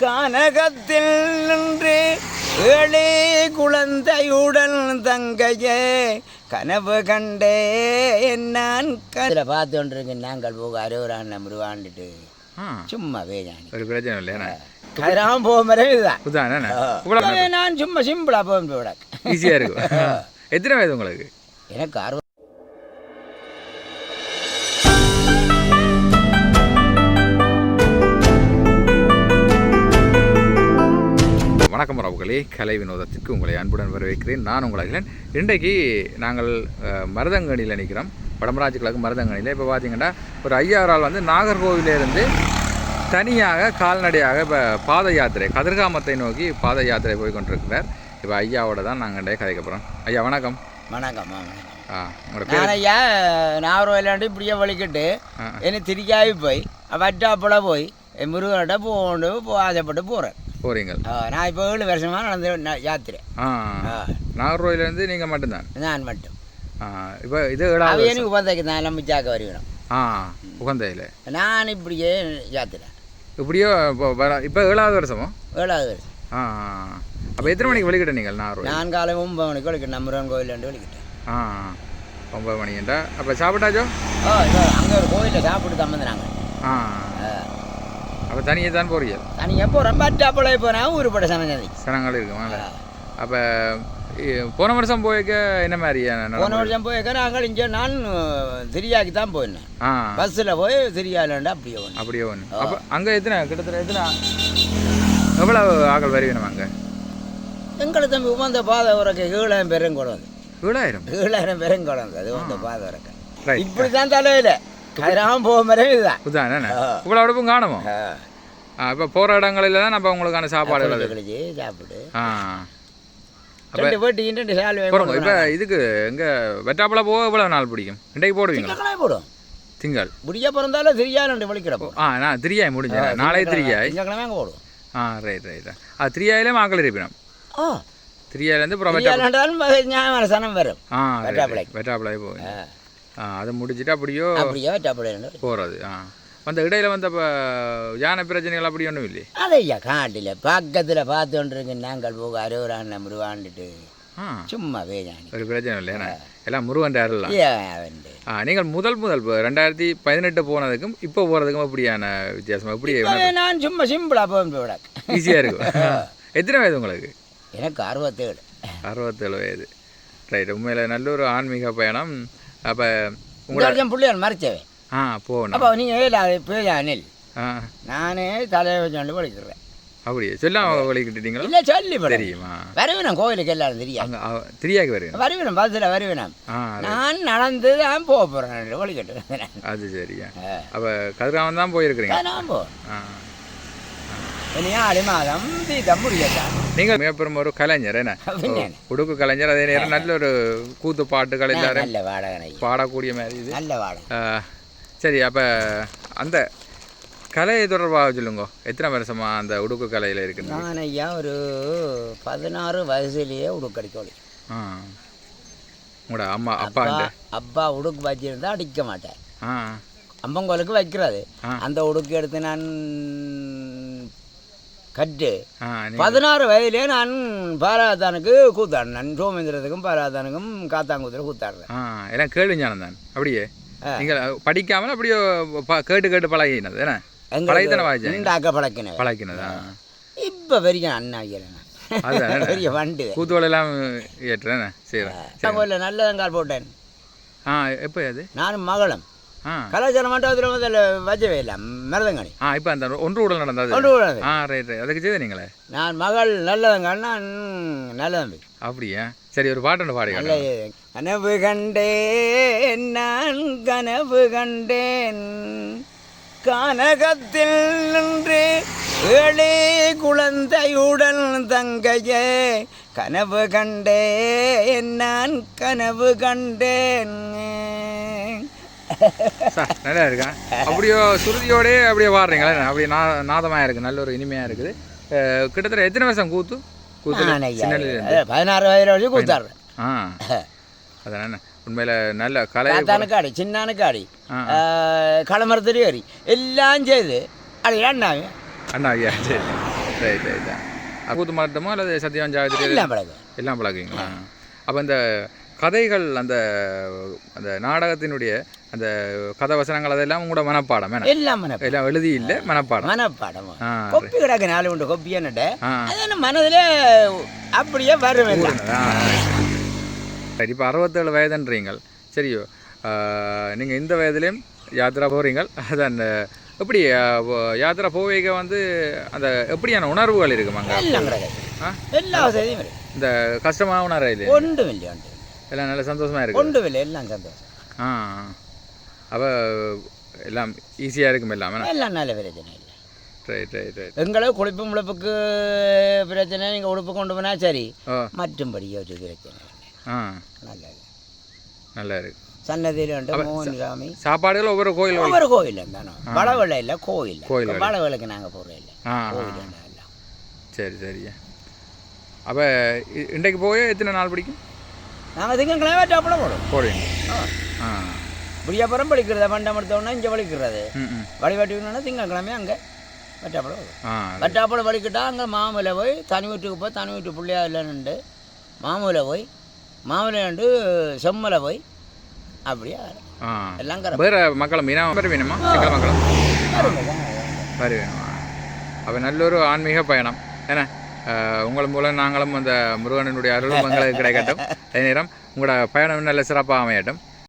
கனகத்தில் நின்று ஏழே குழந்தையுடன் தங்கையே கனவு கண்டே நான் கதில் பார்த்து கொண்டிருக்கேன் நாங்கள் போக அறுவரான முருவாண்டுட்டு சும்மா வேஜானி ஒரு பிரச்சனை இல்லையா கதிராம போக மாதிரி இதுதான். நான் சும்மா சிம்பிளா போக விட ஈஸியாக இருக்கும். எத்தனை வயது உங்களுக்கு? எனக்கு அறுபது வணக்கம் ராவுகளே கலை வினோதத்திற்கு உங்களை அன்புடன் வரவேற்கிறேன். நான் உங்கள் அகிலன். இன்றைக்கு நாங்கள் மருதங்கணியில் நிற்கிறோம் வடமராஜ் கிழக்கு மருதங்கணியில் இப்போ பார்த்தீங்கன்னா ஒரு ஐயாறால் வந்து நாகர்கோவிலேருந்து தனியாக கால்நடையாக இப்போ பாத யாத்திரை கதிர்காமத்தை நோக்கி பாத யாத்திரை போய் கொண்டிருக்கிறார் இப்போ ஐயாவோட தான் நாங்கள் இன்றைய கதைக்க போகிறோம் ஐயா வணக்கம். வணக்கம் ஆ உங்களோட நான் ஐயா நாகர் விளையாண்டு இப்படியே வலிக்கிட்டு. இனி திரிக்காவி போய் வட்டாப்புல போய் முருகன்கிட்ட போகண்டு போ ஆசைப்பட்டு போகிறேன் போகிறீங்க நான் இப்போ ஏழு வருஷமாக நடந்து யாத்திரை. நாகர்கோவிலேருந்து நீங்கள் மட்டும்தான்? நான் மட்டும். இப்போ இது அவையனு உபந்தைக்கு நான் நம்பிச்சாக்க வருவேணும் ஆ உகந்தையில் நான் இப்படியே யாத்திரை. இப்படியோ இப்போ வர இப்போ ஏழாவது வருஷமோ? ஏழாவது வருஷம். ஆ அப்போ எத்தனை மணிக்கு வெளிக்கிட்ட நீங்கள் நாகர்கோவில்? நான் காலை ஒன்பது மணிக்கு வலிக்கிட்டேன் முருகன் கோயிலாண்டு வலிக்கிட்டேன் ஆ ஒன்பது மணிண்டா அப்போ சாப்பிட்டாச்சோ? ஓ அங்கே ஒரு கோயிலில் சாப்பிட்டு தான் வந்தாங்க ஆ. அப்போ தனியாக தான் போறீங்க? தனியாக போகிறேன் வட்டாப்புல போனேன் ஊருப்பட்ட சனஞ்சந்தி சனங்கள் இருக்குமா அப்போ போன வருஷம் போய்க்க என்ன மாதிரி போன வருஷம் போய் நாங்கள் இங்கே நான் திரியாக்கி தான் போயிருந்தேன். ஆ. பஸ்ஸில் போய் திரியாலண்டு அப்படியே ஒன்று அப்படியே ஒன்று அப்போ அங்கே எத்தனை கிட்டத்தட்ட எத்தனை எவ்வளோ ஆக்கள் வருவீனம் அங்கே? எங்களை தம்பி உமந்த பாதை உரக்க ஏழாயிரம் பேரும் குழந்தை ஏழாயிரம்? ஏழாயிரம் பேரும் குழந்தை அது உமந்த பாதை உரக்க ரைட் இப்படி தான் தலையில். கதிராம போக மாதிரி இதுதான் என்ன. இவ்வளோ அடுப்பும் காணுமோ? இப்போ போகிற இடங்களில் தான் நம்ம உங்களுக்கான கழிச்சு சாப்பிடு ஆ. ரெண்டு போட்டி ரெண்டு சால் இப்போ இதுக்கு எங்கே வெட்டாப்பழ போக எவ்வளோ நாள் பிடிக்கும்? இன்றைக்கு திங்கக்கிழமை போடும். திங்கள். முடிய பிறந்தாலும் திரியாலண்டு வலிக்கிறப்போ ஆ நான் திரியாய் முடிஞ்ச. நாளை திரியாய். திங்கக்கிழமை அங்கே போடும். ஆ ரைட் ரைட் ஆ திரியாயிலே மாக்கள் இருப்பினம். ஆ. திரியாயிலேருந்து அப்புறம் வெட்டா திரியாலண்டாலும் ஞாபகம் சனம் வரும். ஆ வெட்டாப்பளை. வெட்டாப்பழை போகும் அதை முடிச்சுட்டு அப்படியோ அப்படியே வெட்டாப்பிள்ளைன்னு போகிறது ஆ. வந்த இடையில வந்த யானை பிரச்சனைகள் அப்படி ஒன்றும் இல்லையே? அதையா காட்டில் பக்கத்தில் பார்த்து கொண்டிருக்கு நாங்கள் போக அறுவரான முருவாண்டுட்டு ஆ. சும்மா வேஜானி ஒரு பிரச்சனை இல்லை எல்லாம் முருகன் அருளலாம் ஆ நீங்கள் முதல் முதல் ரெண்டாயிரத்தி பதினெட்டு போனதுக்கும் இப்போ போகிறதுக்கும் இப்படியான வித்தியாசம்? எப்படி நான் சும்மா சிம்பிளாக போக விட ஈஸியாக இருக்கும். எத்தனை வயது உங்களுக்கு? எனக்கு அறுபத்தேழு. அறுபத்தேழு வயது. ரைட் உண்மையில் நல்ல ஒரு ஆன்மீக பயணம். அப்போ உங்களோட பிள்ளைகள் மறைச்சவே ஆ போகணும். அப்போ நீங்கள் ஏழாது பேஜானில் ஆ. நானே தலையை வச்சு படிக்கிறேன் அப்படியே? சொல்லாம வழிகிட்டீங்களா இல்லை சொல்லி தெரியுமா? வருவினம் கோயிலுக்கு எல்லாரும் தெரியாது. திரியாக்கு வருவீங்க வருவினம். பஸ்ஸில் வருவினம். நான் நடந்து தான் போக போகிறேன் வழிகட்டு அது சரியா. அப்போ கதிராமன் தான் போயிருக்கிறீங்க? நான் போ பின்ன உடுக்கு கலைஞர் அதே நேரம் நல்ல ஒரு கூத்து பாட்டுகள் எல்லாரும் நல்ல வாடகை பாடக்கூடிய மாதிரி இது நல்ல வாடகை ஆ, சரி அப்போ அந்த கலை தொடர்பாக சொல்லுங்க எத்தனை வருஷமா அந்த உடுக்கு கலையில் இருக்குன்னு நான் ஐயா ஒரு பதினாறு வயசுலேயே உடுக்கடிக்க ஒளி ஆ உங்களோட அம்மா அப்பா அப்பா உடுக்கு வச்சிருந்தா அடிக்க மாட்டேன் ஆ அம்பங்கோலுக்கு வைக்கிறது. அந்த உடுக்கு எடுத்து நான் கட்டு. பதினாறு வயதிலே நான் பாராதானுக்கு கூத்தாடினேன். சோமேந்திரத்துக்கும் பாராதானுக்கும் காத்தாங்குத்தில் கூத்தாடுறேன் எல்லாம் கேள்வி ஞானம் தான். அப்படியே. நீங்கள் படிக்காமல் அப்படியே கேட்டு கேட்டு பழகினது என்ன? பழகித்தானே பழக்கினேன் பழகினதா இப்போ வரைக்கும் அண்ணா அதுதான் பெரிய வண்டு கூத்துவல் எல்லாம் ஏற்றுறேன் சரி நல்லதங்கால் போட்டேன். ஆ எப்போ அது? நானும் மகளும். கலாச்சார மண்டபத்தில் முதல்ல வச்சவே இல்லை. மருதங்கனி. ஆ இப்போ அந்த ஒன்று உடல் நடந்தது கொண்டு விடாது ஆ ரைட் ரைட் அதுக்கு செய்த நீங்களே? நான் மகள் நல்லதங்கால் நான் நல்லதம்பி. அப்படியா? சரி ஒரு பாட்டு ஒன்று பாடி நல்ல கனவு கண்டேன் நான் கனவு கண்டேன். கானகத்தில் நின்று ஏழே குழந்தையுடன் தங்கையே கனவு கண்டேன் நான் கனவு கண்டேன். நல்லா இருக்கா அப்படியோ சுருதியோடே அப்படியே பாடுறீங்களே அப்படியே நா நாதமாக இருக்குது நல்ல ஒரு இனிமையாக இருக்குது. கிட்டத்தட்ட எத்தனை வருஷம் கூத்து? கூத்து பதினாறு வயது வரைக்கும் கூத்தாடுறேன் ஆ. அதான் உண்மையில் நல்ல கலை காத்தானுக்கு ஆடி சின்னானுக்கு ஆடி. ஆ. களமரத்துலேயும் ஏறி. எல்லாம் செய்து. அது ஏன்னாங்க அண்ணா ஐயா சரி. ரைட் ரைட் கூத்து மாட்டமோ அல்லது சத்தியம் ஜாகிரதை எல்லாம் பழக்கம் எல்லாம் பழகுவீங்களா? அப்போ இந்த கதைகள் அந்த அந்த நாடகத்தினுடைய அந்த கதை வசனங்கள் அதெல்லாம் உங்களோட மனப்பாடம் எல்லாம் மனப்பாடம். எல்லாம் எழுதி இல்லை மனப்பாடம். மனப்பாடம். கொப்பி கிடக்கு நாலு உண்டு கொப்பி என்னட்ட? ஆ. அது என்ன மனதில் அப்படியே எல்லாம். சரி இப்போ அறுபத்தேழு வயதுன்றீங்கள். சரியோ நீங்கள் இந்த வயதுலேயும் யாத்திரா போகிறீங்க அது அந்த எப்படி யாத்திரா போவீங்க வந்து அந்த எப்படியான உணர்வுகள் இருக்குமாங்க? எல்லா வசதியும் இந்த கஷ்டமான உணர்வு இல்லை ஒன்றும் இல்லை எல்லாம் நல்ல சந்தோஷமா இருக்கு. ஒன்றும் இல்லை எல்லாம் சந்தோஷம். ஆ. அவ எல்லாம் ஈஸியாக இருக்கும் எல்லாமே. எல்லாம் நல்ல பிரச்சனை இல்லை. ரைட் ரைட் ரைட் எங்களை குளிப்பு முளைப்புக்கு பிரச்சனை நீங்கள் உடுப்பு கொண்டு போனால் சரி. மற்றும்படி ஒரு பிரச்சனை. ஆ. நல்லா நல்லா இருக்கு. சன்னதியில் உண்டு மோகன் சாமி சாப்பாடுகள் ஒவ்வொரு கோயில் ஒவ்வொரு கோயில் தானே. வளவலை இல்லை கோயில் கோயில் வளவலுக்கு நாங்கள் போகிறோம் இல்லை. கோயில் சரி சரியா அப்போ இன்றைக்கு போய் எத்தனை நாள் பிடிக்கும்? நாங்கள் திங்கக்கிழமை டாப்பில் போடுவோம். போடுவீங்க. ஆ. ஆ புளியாப்புறம் பழிக்கிறத பண்டம் எடுத்தோன்னா இங்கே வலிக்கிறது. வழிபாட்டினா திங்கக்கிழமை அங்கே வட்டாப்புல வரும். ஆ வட்டாப்புல வலிக்கிட்டா அங்கே மாமூல போய் தனி வீட்டுக்கு போய் தனி வீட்டு பிள்ளையா இல்லைன்னு மாமூல போய் மாமூல நின்று செம்மலை போய் அப்படியே எல்லாம் வேறு மக்களும் வேணுமா? மக்களும் வருங்க, வாங்க, வாங்க. வேறு வேணுமா? அப்போ நல்லொரு ஆன்மீக பயணம். ஏன்னா உங்கள் மூலம் நாங்களும் அந்த முருகனுடைய அருளும் எங்களுக்கு கிடைக்கட்டும். அதே நேரம் உங்களோட பயணம் நல்ல சிறப்பாக அமையட்டும்.